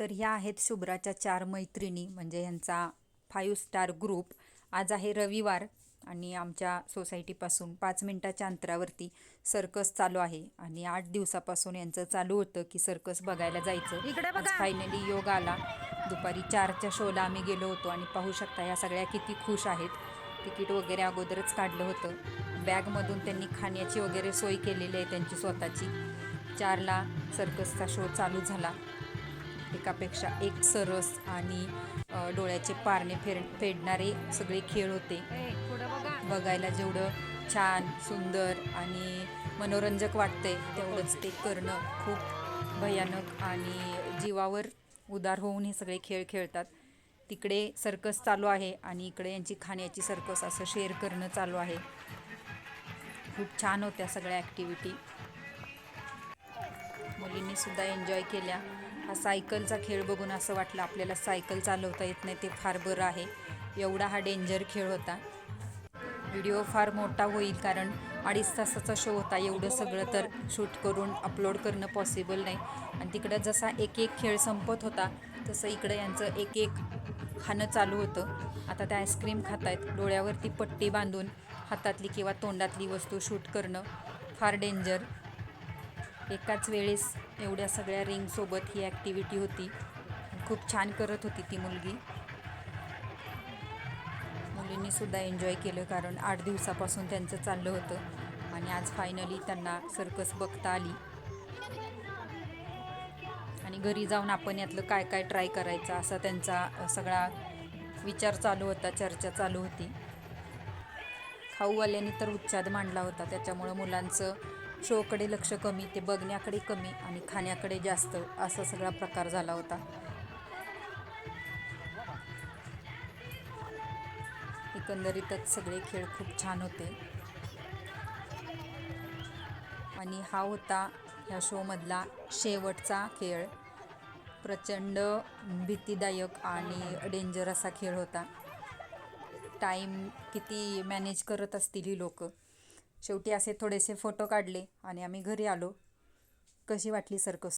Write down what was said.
तर ह्या आहेत शुभ्राच्या चार मैत्रिणी म्हणजे ह्यांचा फाईव्ह स्टार ग्रुप आज आहे रविवार आणि आमच्या सोसायटीपासून पाच मिनिटाच्या अंतरावरती सर्कस चालू आहे आणि आठ दिवसापासून यांचं चालू होतं की सर्कस बघायला जायचं. इकडे. फायनली योग आला. दुपारी चारच्या शोला आम्ही गेलो होतो आणि पाहू शकता ह्या सगळ्या किती खुश आहेत. तिकीट वगैरे अगोदरच काढलं होतं. बॅगमधून त्यांनी खाण्याची वगैरे सोय केलेली आहे त्यांची स्वतःची. चारला सर्कसचा शो चालू झाला. एकापेक्षा एक सरस आणि डोळ्याचे पारणे फेर फेडणारे सगळे खेळ होते. बघायला जेवढं छान सुंदर आणि मनोरंजक वाटते तेवढंच ते करणं खूप भयानक आणि जीवावर उदार होऊन हे सगळे खेळ खेळतात. तिकडे सर्कस चालू आहे आणि इकडे यांची खाण्याची सर्कस असं शेअर करणं चालू आहे. खूप छान होत्या सगळ्या ॲक्टिव्हिटी मुलींनी सुद्धा एन्जॉय केल्या. हा सायकलचा खेळ बघून असं वाटलं आपल्याला सायकल चालवता येत नाही ते फार बरं आहे. एवढा हा डेंजर खेळ होता. व्हिडिओ फार मोठा होईल कारण अडीच तासाचा शो होता. एवढं सगळं तर शूट करून अपलोड करणं पॉसिबल नाही. आणि तिकडं जसा एक एक खेळ संपत होता तसं इकडं यांचं एक एक खाणं चालू होतं. आता ते आईस्क्रीम खात आहेत डोळ्यावरती पट्टी बांधून हातातली किंवा तोंडातली वस्तू शूट करणं फार डेंजर एकाच वेळेस एवढ्या सगळ्या रिंगसोबत ही ॲक्टिव्हिटी होती. खूप छान करत होती ती मुलगी. मुलींनी सुद्धा एन्जॉय केलं कारण आठ दिवसापासून त्यांचं चाललं होतं आणि आज फायनली त्यांना सर्कस बघता आली. आणि घरी जाऊन आपण यातलं काय काय ट्राय करायचं असा त्यांचा सगळा विचार चालू होता चर्चा चालू होती. खाऊवाल्याने तर उच्चाद मांडला होता त्याच्यामुळं मुलांचं शोकडे लक्ष कमी ते बघण्याकडे कमी आणि खाण्याकडे जास्त असा सगळा प्रकार झाला होता. एकंदरीतच सगळे खेळ खूप छान होते. आणि हा होता ह्या शोमधला शेवटचा खेळ. प्रचंड भीतीदायक आणि डेंजर असा खेळ होता. टाईम किती मॅनेज करत असतील ही लोक? शेवटी असे थोडेसे फोटो काढले आणि आम्ही घरी आलो. कशी वाटली सर्कस